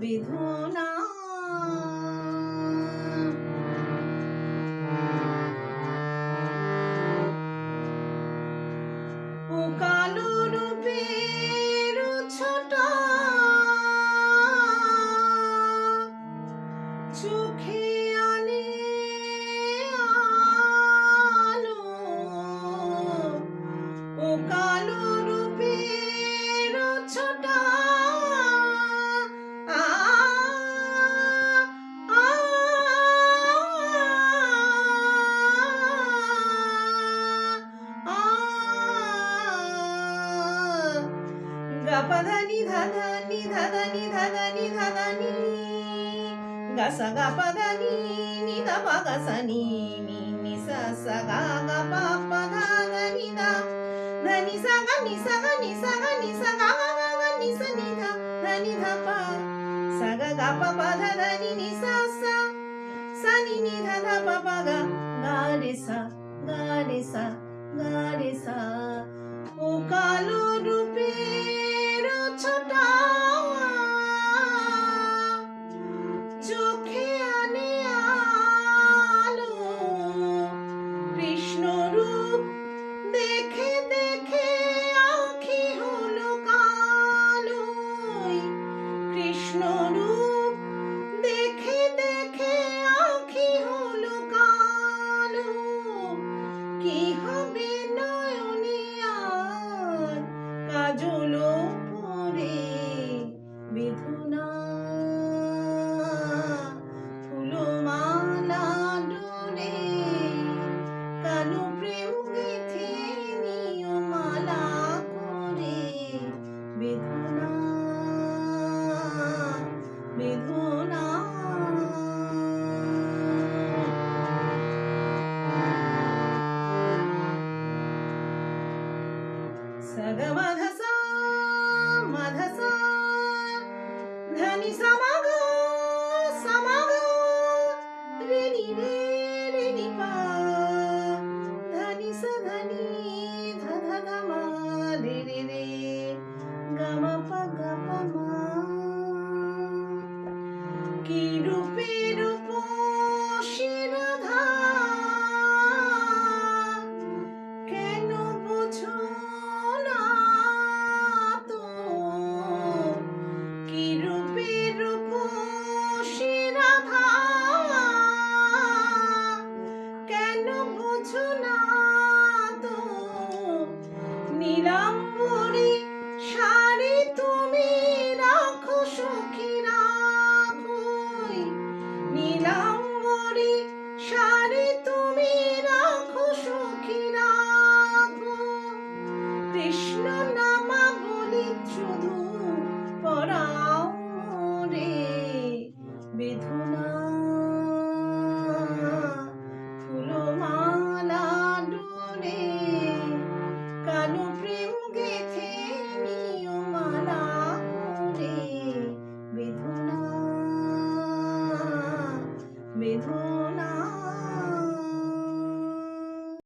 विधुना 巴塔尼塔塔尼塔塔尼塔塔尼塔塔尼，嘎萨嘎巴塔尼尼塔巴嘎萨尼尼尼萨萨嘎嘎巴巴塔嘎尼塔，那尼萨嘎尼萨嘎尼萨嘎尼萨嘎嘎嘎嘎尼萨尼塔，那尼塔巴，萨嘎嘎巴巴塔塔尼尼萨萨，萨尼尼塔塔巴巴嘎嘎尼萨嘎尼萨嘎尼萨，乌卡鲁。सग मधसा मधसा धनि से रे धनि स धनि धीरे गी रूपे planeta.